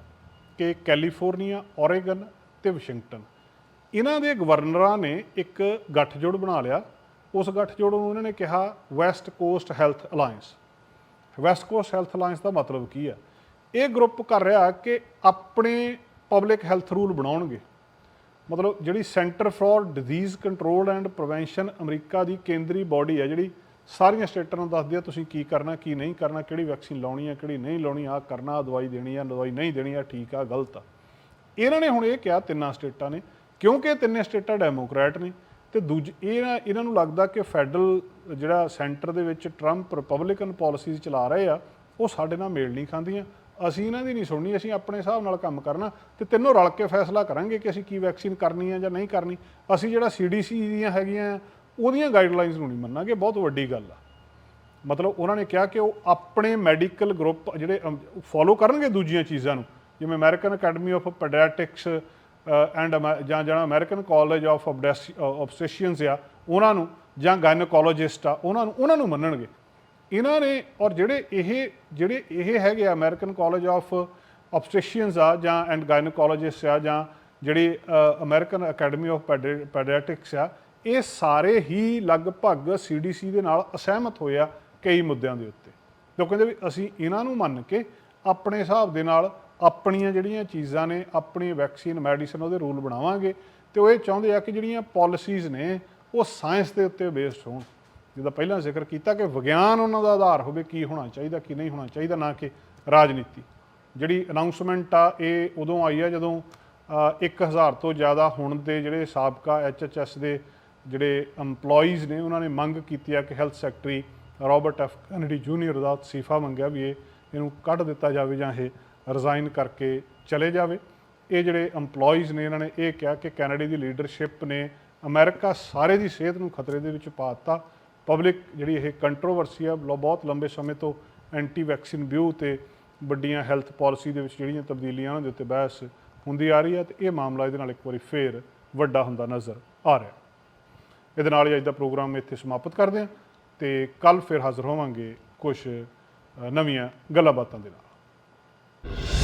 [SPEAKER 1] ਕਿ ਕੈਲੀਫੋਰਨੀਆ ਔਰੇਗਨ ਤੇ ਵਾਸ਼ਿੰਗਟਨ ਇਹਨਾਂ ਦੇ ਗਵਰਨਰਾਂ ਨੇ ਇੱਕ ਗੱਠਜੋੜ ਬਣਾ ਲਿਆ। ਉਸ ਗੱਠਜੋੜ ਨੂੰ ਉਹਨਾਂ ਨੇ ਕਿਹਾ West Coast Health Alliance West Coast Health Alliance ਦਾ ਮਤਲਬ ਕੀ ਹੈ? ਇਹ ਗਰੁੱਪ ਕਰ ਰਿਹਾ ਕਿ ਆਪਣੇ ਪਬਲਿਕ ਹੈਲਥ ਰੂਲ ਬਣਾਉਣਗੇ। ਮਤਲਬ ਜਿਹੜੀ Center for Disease Control and Prevention America ਦੀ ਕੇਂਦਰੀ ਬਾਡੀ ਹੈ, ਜਿਹੜੀ ਸਾਰੀਆਂ ਸਟੇਟਾਂ ਨੂੰ ਦੱਸਦੀ ਆ ਤੁਸੀਂ ਕੀ ਕਰਨਾ, ਕੀ ਨਹੀਂ ਕਰਨਾ, ਕਿਹੜੀ ਵੈਕਸੀਨ ਲਾਉਣੀ ਹੈ, ਕਿਹੜੀ ਨਹੀਂ ਲਾਉਣੀ ਆ ਕਰਨਾ, ਆਹ ਦਵਾਈ ਦੇਣੀ ਆ ਦਵਾਈ ਨਹੀਂ ਦੇਣੀ ਆ ਠੀਕ ਆ ਗਲਤ ਆ। ਇਹਨਾਂ ਨੇ ਹੁਣ ਇਹ ਕਿਹਾ ਤਿੰਨਾਂ ਸਟੇਟਾਂ ਨੇ, ਕਿਉਂਕਿ ਤਿੰਨੇ ਸਟੇਟਾਂ ਡੈਮੋਕ੍ਰੈਟ ਨੇ ਤੇ ਦੂਜੇ, ਇਹ ਇਹਨਾਂ ਨੂੰ ਲੱਗਦਾ ਕਿ ਫੈਡਰਲ ਜਿਹੜਾ ਸੈਂਟਰ ਦੇ ਵਿੱਚ ਟਰੰਪ ਰਿਪਬਲਿਕਨ ਪਾਲਿਸੀਜ਼ ਚਲਾ ਰਹੇ ਆ, ਉਹ ਸਾਡੇ ਨਾਲ ਮੇਲ ਨਹੀਂ ਖਾਂਦੀਆਂ। ਅਸੀਂ ਇਹਨਾਂ ਦੀ ਨਹੀਂ ਸੁਣਨੀ, ਅਸੀਂ ਆਪਣੇ ਹਿਸਾਬ ਨਾਲ ਕੰਮ ਕਰਨਾ ਤੇ ਤਿੰਨੋਂ ਰਲ ਕੇ ਫੈਸਲਾ ਕਰਾਂਗੇ ਕਿ ਅਸੀਂ ਕੀ ਵੈਕਸੀਨ ਕਰਨੀ ਹੈ ਜਾਂ ਨਹੀਂ ਕਰਨੀ। ਅਸੀਂ ਜਿਹੜਾ ਸੀਡੀਸੀ ਦੀਆਂ ਹੈਗੀਆਂ, ਉਹਦੀਆਂ ਗਾਈਡਲਾਈਨਸ ਨੂੰ ਨਹੀਂ ਮੰਨਾਂਗੇ, ਬਹੁਤ ਵੱਡੀ ਗੱਲ ਆ। ਮਤਲਬ ਉਹਨਾਂ ਨੇ ਕਿਹਾ ਕਿ ਉਹ ਆਪਣੇ ਮੈਡੀਕਲ ਗਰੁੱਪ ਜਿਹੜੇ ਫੋਲੋ ਕਰਨਗੇ ਦੂਜੀਆਂ ਚੀਜ਼ਾਂ ਨੂੰ। ਜਿਵੇਂ American Academy of Pediatrics and ਜਾਂ ਜਿਹੜਾ ਅਮਰੀਕਨ ਕਾਲਜ ਆਫ ਆਬਸਟੇਸ਼ੀਅਨਸ ਆ, ਉਹਨਾਂ ਨੂੰ, ਜਾਂ ਗਾਇਨੋਕੋਲੋਜਿਸਟ ਆ, ਉਹਨਾਂ ਨੂੰ ਉਹਨਾਂ ਨੂੰ ਮੰਨਣਗੇ। ਇਹਨਾਂ ਨੇ ਔਰ ਜਿਹੜੇ ਇਹ ਜਿਹੜੇ ਇਹ ਹੈਗੇ ਆ ਅਮਰੀਕਨ ਕਾਲਜ ਆਫ ਆਬਸਟੇਸ਼ੀਅਨਸ ਆ ਜਾਂ ਐਂਡ ਗਾਇਨੋਕੋਲੋਜਿਸਟ ਆ ਜਾਂ ਜਿਹੜੀ ਅਮਰੀਕਨ ਅਕੈਡਮੀ ਆਫ ਪੈਡੀਆਟ੍ਰਿਕਸ ਆ, ਇਹ ਸਾਰੇ ਹੀ ਲਗਭਗ ਸੀਡੀਸੀ ਦੇ ਨਾਲ ਅਸਹਿਮਤ ਹੋਏ ਆ ਕਈ ਮੁੱਦਿਆਂ ਦੇ ਉੱਤੇ। ਤੇ ਕਹਿੰਦੇ ਵੀ ਅਸੀਂ ਇਹਨਾਂ ਨੂੰ ਮੰਨ ਕੇ ਆਪਣੇ ਹਿਸਾਬ ਦੇ ਨਾਲ ਆਪਣੀਆਂ ਜਿਹੜੀਆਂ ਚੀਜ਼ਾਂ ਨੇ, ਆਪਣੀ ਵੈਕਸੀਨ ਮੈਡੀਸਨ ਉਹਦੇ ਰੂਲ ਬਣਾਵਾਂਗੇ ਤੇ ਉਹ ਇਹ ਚਾਹੁੰਦੇ ਆ ਕਿ ਜਿਹੜੀਆਂ ਪਾਲਿਸੀਜ਼ ਨੇ ਉਹ ਸਾਇੰਸ ਦੇ ਉੱਤੇ ਬੇਸਡ ਹੋਣ। ਜਿਹਦਾ ਪਹਿਲਾਂ ਜ਼ਿਕਰ ਕੀਤਾ ਕਿ ਵਿਗਿਆਨ ਉਹਨਾਂ ਦਾ ਆਧਾਰ ਹੋਵੇ ਕੀ ਹੋਣਾ ਚਾਹੀਦਾ ਕੀ ਨਹੀਂ ਹੋਣਾ ਚਾਹੀਦਾ ਨਾ ਕਿ ਰਾਜਨੀਤੀ। ਜਿਹੜੀ ਅਨਾਉਂਸਮੈਂਟ ਆ ਇਹ ਉਦੋਂ ਆਈ ਆ ਜਦੋਂ ਅ, 1000 ਤੋਂ ਜ਼ਿਆਦਾ ਹੁਣ ਦੇ ਜਿਹੜੇ ਸਾਬਕਾ ਐਚਐਚਐਸ ਦੇ ਜਿਹੜੇ EMPLOYEES ਨੇ ਉਹਨਾਂ ਨੇ ਮੰਗ ਕੀਤੀ ਆ ਕਿ health secretary Robert F Kennedy junior ਦਾ ਅਸਤੀਫਾ ਮੰਗਿਆ ਵੀ ਇਹ ਇਹਨੂੰ ਕੱਢ ਦਿੱਤਾ ਜਾਵੇ ਜਾਂ ਇਹ ਰਿਜ਼ਾਈਨ ਕਰਕੇ ਚਲੇ ਜਾਵੇ। ਇਹ ਜਿਹੜੇ EMPLOYEES ਨੇ ਇਹਨਾਂ ਨੇ ਇਹ ਕਿਹਾ ਕਿ ਕੈਨੇਡੀ ਦੀ ਲੀਡਰਸ਼ਿਪ ਨੇ ਅਮਰੀਕਾ ਸਾਰੇ ਦੀ ਸਿਹਤ ਨੂੰ ਖਤਰੇ ਦੇ ਵਿੱਚ ਪਾ ਦਿੱਤਾ। ਪਬਲਿਕ ਜਿਹੜੀ ਇਹ ਕੰਟਰੋਵਰਸੀ ਆ ਬਹੁਤ ਲੰਬੇ ਸਮੇਂ ਤੋਂ ਐਂਟੀ ਵੈਕਸੀਨ ਵਿਊ ਤੇ ਵੱਡੀਆਂ ਹੈਲਥ ਪਾਲਿਸੀ ਦੇ ਵਿੱਚ ਜਿਹੜੀਆਂ ਤਬਦੀਲੀਆਂ ਉਹਨਾਂ ਦੇ ਉੱਤੇ ਬਹਿਸ ਹੁੰਦੀ ਆ ਰਹੀ ਹੈ ਤੇ ਇਹ ਮਾਮਲਾ ਇਹਦੇ ਨਾਲ ਇੱਕ ਵਾਰੀ ਫੇਰ ਵੱਡਾ ਹੁੰਦਾ ਨਜ਼ਰ ਆ ਰਿਹਾ। ਇਹਦੇ ਨਾਲ ਹੀ ਅੱਜ ਦਾ ਪ੍ਰੋਗਰਾਮ ਇੱਥੇ ਸਮਾਪਤ ਕਰਦੇ ਹਾਂ ਤੇ ਕੱਲ ਫਿਰ ਹਾਜ਼ਰ ਹੋਵਾਂਗੇ ਕੁਝ ਨਵੀਆਂ ਗੱਲਾਂ ਬਾਤਾਂ ਦੇ ਨਾਲ।